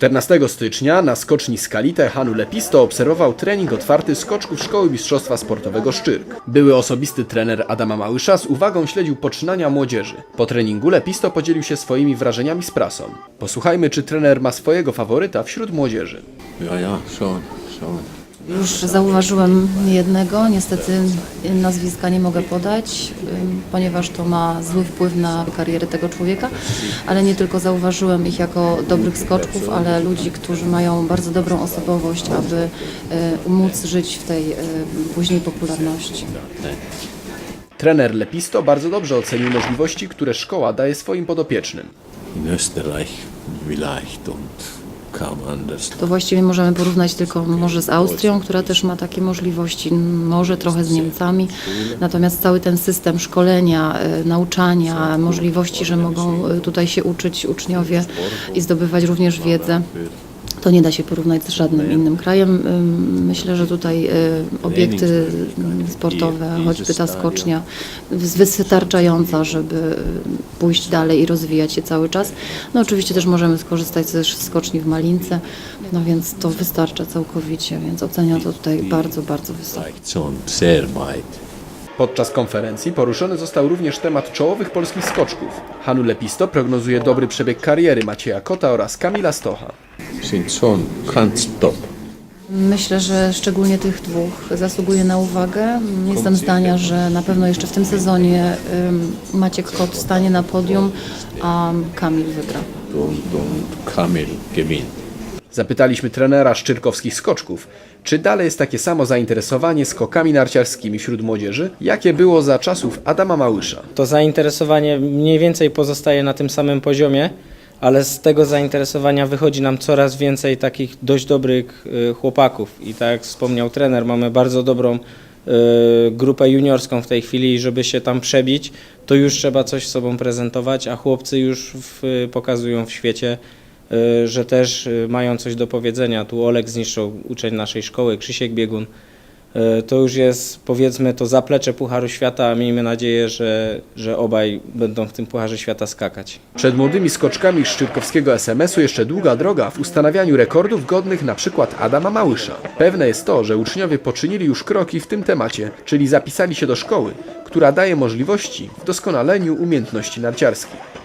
14 stycznia na skoczni Skalite Hanu Lepisto obserwował trening otwarty skoczków Szkoły Mistrzostwa Sportowego Szczyrk. Były osobisty trener Adama Małysza z uwagą śledził poczynania młodzieży. Po treningu Lepisto podzielił się swoimi wrażeniami z prasą. Posłuchajmy, czy trener ma swojego faworyta wśród młodzieży. Ja, ja, schon, schon. Już zauważyłem jednego, niestety nazwiska nie mogę podać, ponieważ to ma zły wpływ na karierę tego człowieka, ale nie tylko zauważyłem ich jako dobrych skoczków, ale ludzi, którzy mają bardzo dobrą osobowość, aby y, móc żyć w tej y, później popularności. Trener Lepisto bardzo dobrze ocenił możliwości, które szkoła daje swoim podopiecznym. In Österreich vielleicht und. To właściwie możemy porównać tylko może z Austrią, która też ma takie możliwości, może trochę z Niemcami. Natomiast cały ten system szkolenia, e, nauczania, możliwości, że mogą e, tutaj się uczyć uczniowie i zdobywać również wiedzę. To nie da się porównać z żadnym innym krajem. Myślę, że tutaj e, obiekty sportowe, choćby ta skocznia, jest wystarczająca, żeby pójść dalej i rozwijać się cały czas. No oczywiście też możemy skorzystać też z skoczni w Malince, no więc to wystarcza całkowicie, więc oceniam to tutaj bardzo, bardzo wysoko. Podczas konferencji poruszony został również temat czołowych polskich skoczków. Hanu Lepisto prognozuje dobry przebieg kariery Macieja Kota oraz Kamila Stocha. Sind schon ganz top. Myślę, że szczególnie tych dwóch zasługuje na uwagę. Jestem zdania, że na pewno jeszcze w tym sezonie Maciek Kot stanie na podium, a Kamil wygra. Kamil gewinnt. Zapytaliśmy trenera szczyrkowskich skoczków, czy dalej jest takie samo zainteresowanie skokami narciarskimi wśród młodzieży, jakie było za czasów Adama Małysza. To zainteresowanie mniej więcej pozostaje na tym samym poziomie, ale z tego zainteresowania wychodzi nam coraz więcej takich dość dobrych y, chłopaków. I tak jak wspomniał trener, mamy bardzo dobrą y, grupę juniorską w tej chwili i żeby się tam przebić, to już trzeba coś sobą prezentować, a chłopcy już w, pokazują w świecie, y, że też mają coś do powiedzenia. Tu Olek zniszczył uczeń naszej szkoły, Krzysiek Biegun. Y, To już jest powiedzmy to zaplecze Pucharu Świata, a miejmy nadzieję, że, że obaj będą w tym Pucharze Świata skakać. Przed młodymi skoczkami szczyrkowskiego SMS-u jeszcze długa droga w ustanawianiu rekordów godnych na przykład Adama Małysza. Pewne jest to, że uczniowie poczynili już kroki w tym temacie, czyli zapisali się do szkoły, która daje możliwości w doskonaleniu umiejętności narciarskich.